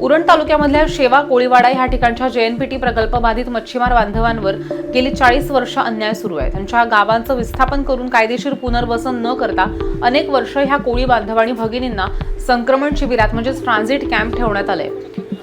उरण तालुक्यामधल्या शेवा कोळीवाडा ह्या ठिकाणच्या जेएनपीटी प्रकल्प बाधित मच्छीमार बांधवांवर गेली चाळीस वर्ष अन्याय सुरू आहे त्यांच्या गावांचं विस्थापन करून कायदेशीर पुनर्वसन न करता अनेक वर्ष ह्या कोळी बांधव आणि भगिनींना संक्रमण शिबिरात म्हणजेच ट्रान्झिट कॅम्प ठेवण्यात आले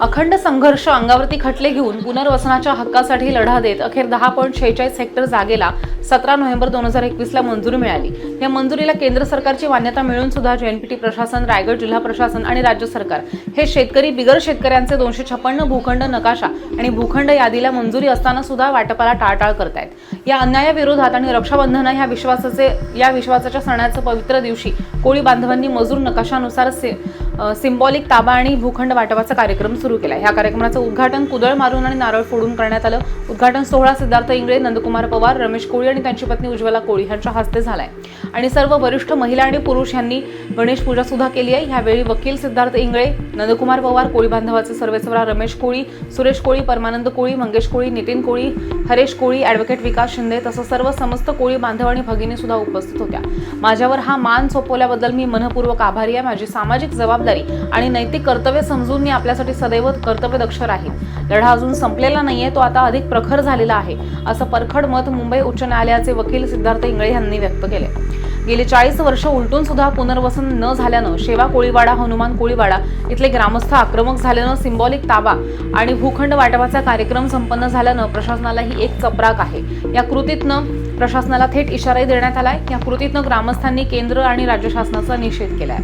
अखंड संघर्ष अंगावरती खटले घेऊन पुनर्वसनाच्या हक्कासाठी लढा देत अखेर दहा पॉईंट शेहेचाळीस हेक्टर जागेला सतरा नोव्हेंबर दोन हजार एकवीसला मंजुरी मिळाली. या मंजुरीला केंद्र सरकारची मान्यता मिळून सुद्धा जेएनपीटी प्रशासन रायगड जिल्हा प्रशासन आणि राज्य सरकार हे शेतकरी बिगर शेतकऱ्यांचे दोनशे छप्पन्न भूखंड नकाशा आणि भूखंड यादीला मंजुरी असताना सुद्धा वाटपाला टाळटाळ करतायत. या अन्यायाविरोधात आणि रक्षाबंधन ह्या विश्वासाचे या विश्वासाच्या सणाच्या पवित्र दिवशी कोळी बांधवांनी मजूर नकाशानुसार से सिम्बॉलिक ताबा आणि भूखंड वाटपाचा कार्यक्रम सुरू केला ह्या कार्यक्रमाचं उद्घाटन कुदळ मारून आणि नारळ फोडून करण्यात आलं. उद्घाटन सोहळा सिद्धार्थ इंगळे नंदकुमार पवार रमेश कोळी आणि त्यांची पत्नी उज्ज्वला कोळी यांच्या हस्ते झालाय. आणि सर्व वरिष्ठ महिला आणि पुरुष यांनी गणेश पूजा सुद्धा केली आहे. ह्यावेळी वकील सिद्धार्थ इंगळे नंदकुमार पवार कोळी बांधवाचे सर्वेसर्वा रमेश कोळी सुरेश कोळी परमानंद कोळी मंगेश कोळी नितीन कोळी हरेश कोळी ॲडव्होकेट विकास शिंदे तसं सर्व समस्त कोळी बांधव आणि भगिनी सुद्धा उपस्थित होत्या. माझ्यावर हा मान सोपवल्याबद्दल मी मनपूर्वक आभारी आहे. माझी सामाजिक जबाबदारी आणि नैतिक कर्तव्य समजून मी आपल्यासाठी सदैव कर्तव्यदक्ष राहील लढा अजून संपलेला नाहीये तो आता अधिक प्रखर झालेला आहे असं परखड मत मुंबई उच्च न्यायालयाचे वकील सिद्धार्थ इंगळे यांनी व्यक्त केले गेली चाळीस वर्ष उलटून सुद्धा पुनर्वसन न झाल्यानं शेवा कोळीवाडा हनुमान कोळीवाडा इथले ग्रामस्थ आक्रमक झाल्यानं सिम्बॉलिक ताबा आणि भूखंड वाटपाचा कार्यक्रम संपन्न झाल्यानं प्रशासनाला ही एक चपराक आहे. या कृतीतनं प्रशासनाला थेट इशाराही देण्यात आलाय. या कृतीतनं ग्रामस्थांनी केंद्र आणि राज्य शासनाचा निषेध केलाय.